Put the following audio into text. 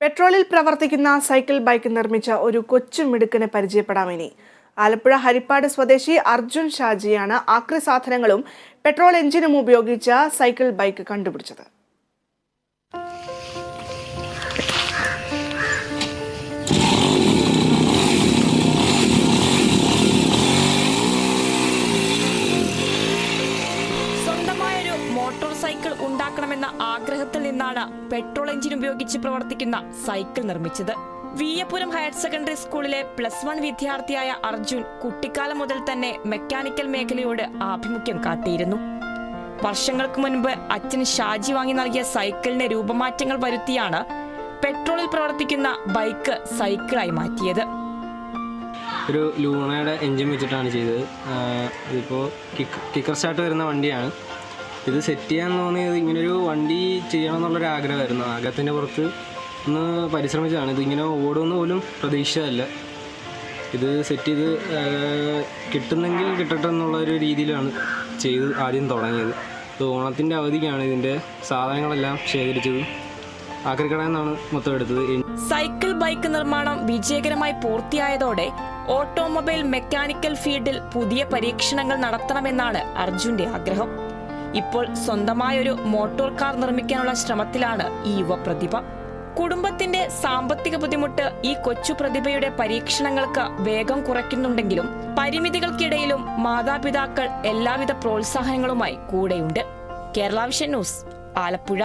പെട്രോളിൽ പ്രവർത്തിക്കുന്ന cycle bike നിർമ്മിച്ച ഒരു കൊച്ചു മിടുക്കനെ പരിചയപ്പെടാം ഇനി. ആലപ്പുഴ ഹരിപ്പാട് സ്വദേശി അർജുൻ ഷാജിയാണ് ആക്രി സാധനങ്ങളും പെട്രോൾ എഞ്ചിനും ഉപയോഗിച്ച സൈക്കിൾ ബൈക്ക് കണ്ടുപിടിച്ചത്. സ്വന്തമായൊരു മോട്ടോർ സൈക്കിൾ ഉണ്ടാക്കണമെന്ന ആഗ്രഹത്തിൽ നിന്നാണ് പെട്രോൾ എഞ്ചിൻ ഉപയോഗിച്ച് പ്രവർത്തിക്കുന്ന സൈക്കിൾ നിർമ്മിച്ചത്. വീയപുരം ഹയർ സെക്കൻഡറി സ്കൂളിലെ പ്ലസ് വൺ വിദ്യാർത്ഥിയായ അർജുൻ കുട്ടിക്കാലം മുതൽ തന്നെ മെക്കാനിക്കൽ മേഖലയോട് ആഭിമുഖ്യം കാട്ടിയിരുന്നു. വർഷങ്ങൾക്ക് മുൻപ് അച്ഛൻ ഷാജി വാങ്ങി നൽകിയ സൈക്കിളിന് രൂപമാറ്റങ്ങൾ വരുത്തിയാണ് പെട്രോളിൽ പ്രവർത്തിക്കുന്ന ബൈക്ക് സൈക്കിളായി മാറ്റിയത്. ഒരു ലൂണയുടെ എഞ്ചിൻ വെച്ചിട്ടാണ് ചെയ്തത്. ഇതിപ്പോൾ കിക്ക് കിക്കർ സ്റ്റാർട്ട് വരുന്ന വണ്ടിയാണ്. ഇത് സെറ്റ് ചെയ്യാൻ തോന്നിയത് ഇങ്ങനൊരു വണ്ടി ചെയ്യണം എന്നുള്ളൊരു ആഗ്രഹമായിരുന്നു ആഗ്രഹത്തിന്റെ പുറത്ത് ഒന്ന് പരിശ്രമിച്ചതാണ്. ഇതിങ്ങനെ ഓടുമെന്ന് പോലും പ്രതീക്ഷിച്ചതല്ല. ഇത് സെറ്റ് ചെയ്ത് കിട്ടുന്നെങ്കിൽ കിട്ടട്ടെ എന്നുള്ളൊരു രീതിയിലാണ് ചെയ്ത് ആദ്യം തുടങ്ങിയത്. ഇത് ഓണത്തിന്റെ അവധിക്കാണ് ഇതിന്റെ സാധനങ്ങളെല്ലാം ശേഖരിച്ചത്. ആക്രിക്കടയിൽ മൊത്തം എടുത്തത്. സൈക്കിൾ ബൈക്ക് നിർമ്മാണം വിജയകരമായി പൂർത്തിയായതോടെ ഓട്ടോമൊബൈൽ മെക്കാനിക്കൽ ഫീൽഡിൽ പുതിയ പരീക്ഷണങ്ങൾ നടത്തണമെന്നാണ് അർജുന്റെ ആഗ്രഹം. ഇപ്പോൾ സ്വന്തമായൊരു മോട്ടോർ കാർ നിർമ്മിക്കാനുള്ള ശ്രമത്തിലാണ് ഈ യുവപ്രതിഭ. കുടുംബത്തിന്റെ സാമ്പത്തിക ബുദ്ധിമുട്ട് ഈ കൊച്ചു പ്രതിഭയുടെ പരീക്ഷണങ്ങൾക്ക് വേഗം കുറയ്ക്കുന്നുണ്ടെങ്കിലും പരിമിതികൾക്കിടയിലും മാതാപിതാക്കൾ എല്ലാവിധ പ്രോത്സാഹനങ്ങളുമായി കൂടെയുണ്ട്. Kerala vision news Alappuzha.